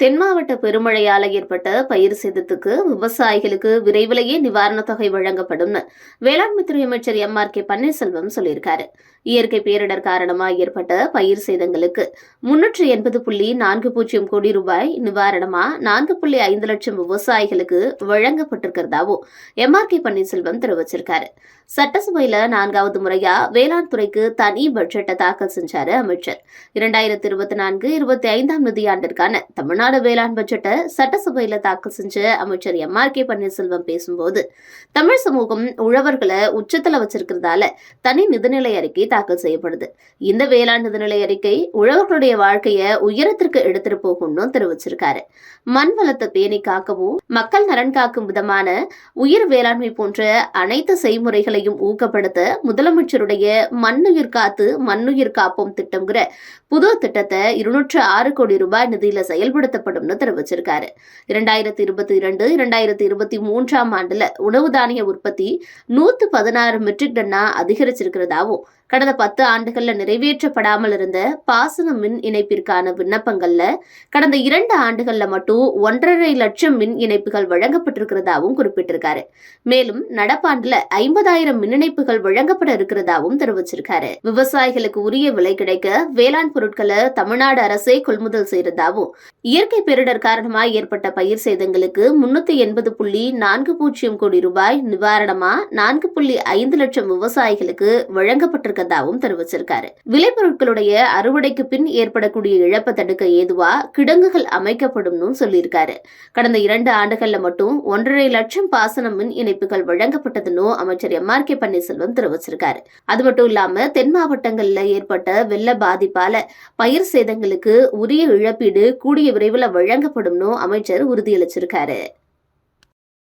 தென் மாவட்ட பெருமழையால் ஏற்பட்ட பயிர் சேதத்துக்கு விவசாயிகளுக்கு விரைவிலேயே நிவாரணத் தொகை வழங்கப்படும்னு வேளாண்மைத்துறை அமைச்சர் எம் ஆர் கே பன்னீர்செல்வம் சொல்லியிருக்காரு. இயற்கை பேரிடர் காரணமாக ஏற்பட்ட பயிர் சேதங்களுக்கு முன்னூற்று எண்பது புள்ளி நான்கு பூஜ்ஜியம் கோடி ரூபாய் நிவாரணமா நான்கு புள்ளி ஐந்து லட்சம் விவசாயிகளுக்கு வழங்கப்பட்டிருக்கிறதாவும் எம் ஆர் கே பன்னீர்செல்வம் தெரிவிச்சிருக்காரு. சட்டசபையில நான்காவது முறையா வேளாண் துறைக்கு தனி பட்ஜெட்டை தாக்கல் செஞ்சாரு அமைச்சர். இரண்டாயிரத்தி இருபத்தி நான்கு இருபத்தி ஐந்தாம் நிதியாண்டிற்கான தமிழ்நாடு தமிழ்நாடு வேளாண் பட்ஜெட்டை சட்டசபையில தாக்கல் செஞ்ச அமைச்சர் எம் ஆர் கே பன்னீர்செல்வம் பேசும்போது தமிழ் சமூகம் உழவர்களை உச்சத்துல வச்சிருக்கிறதால தனி நிதிநிலை அறிக்கை தாக்கல் செய்யப்படுது. இந்த வேளாண் நிதிநிலை அறிக்கை உழவர்களுடைய வாழ்க்கைய உயரத்திற்கு எடுத்துட்டு போகும்னு தெரிவிச்சிருக்காரு. மண் வளத்தை பேணி காக்கவும் மக்கள் நலன் காக்கும் விதமான உயிர் வேளாண்மை போன்ற அனைத்து செய்முறைகளையும் ஊக்கப்படுத்த முதலமைச்சருடைய மண்ணுயிர் காத்து மண்ணுயிர் காப்போம் திட்டம்ங்கிற புது திட்டத்தை இருநூற்று ஆறு கோடி ரூபாய் நிதியில செயல்படுத்தப்படும்னு தெரிவிச்சிருக்காரு. இரண்டாயிரத்தி இருபத்தி இரண்டு இரண்டாயிரத்தி இருபத்தி மூன்றாம் ஆண்டுல உணவு தானிய உற்பத்தி நூத்து பதினாறு மெட்ரிக் டன்னா அதிகரிச்சிருக்கிறதாவும் கடந்த பத்து ஆண்டுகள்ல நிறைவேற்றப்படாமல் இருந்த பாசன மின் இணைப்பிற்கான விண்ணப்பங்கள்ல கடந்த இரண்டு ஆண்டுகள்ல மட்டும் ஒன்றரை லட்சம் மின் இணைப்புகள் வழங்கப்பட்டிருக்கிறதாவும் குறிப்பிட்டிருக்காரு. மேலும் நடப்பாண்டுல ஐம்பதாயிரம் மின் இணைப்புகள் வழங்கப்பட இருக்கிறதாவும் தெரிவிச்சிருக்காரு. விவசாயிகளுக்கு உரிய விலை கிடைக்க வேளாண் பொருட்களை தமிழ்நாடு அரசே கொள்முதல் செய்யறதாவும் இயற்கை பேரிடர் காரணமாக ஏற்பட்ட பயிர் சேதங்களுக்கு முன்னூத்தி எண்பது புள்ளி நான்கு பூஜ்ஜியம் கோடி ரூபாய் நிவாரணமா நான்கு புள்ளி ஐந்து லட்சம் விவசாயிகளுக்கு வழங்கப்பட்டிருக்கதாகவும் தெரிவிச்சிருக்காரு. விளைபொருட்களுடைய அறுவடைக்கு பின் ஏற்படக்கூடிய இழப்பை தடுக்க ஏதுவா கிடங்குகள் அமைக்கப்படும் சொல்லியிருக்காரு. கடந்த இரண்டு ஆண்டுகள்ல மட்டும் ஒன்றரை லட்சம் பாசன மின் இணைப்புகள் வழங்கப்பட்டதுன்னு அமைச்சர் எம் ஆர் கே பன்னீர்செல்வம் தெரிவிச்சிருக்காரு. அது மட்டும் இல்லாம தென் மாவட்டங்கள்ல ஏற்பட்ட வெள்ள பாதிப்பால பயிர் சேதங்களுக்கு உரிய இழப்பீடு கூடிய விரைவில் வழங்கப்படும்னு அமைச்சர் உறுதியளிச்சிருக்காரு.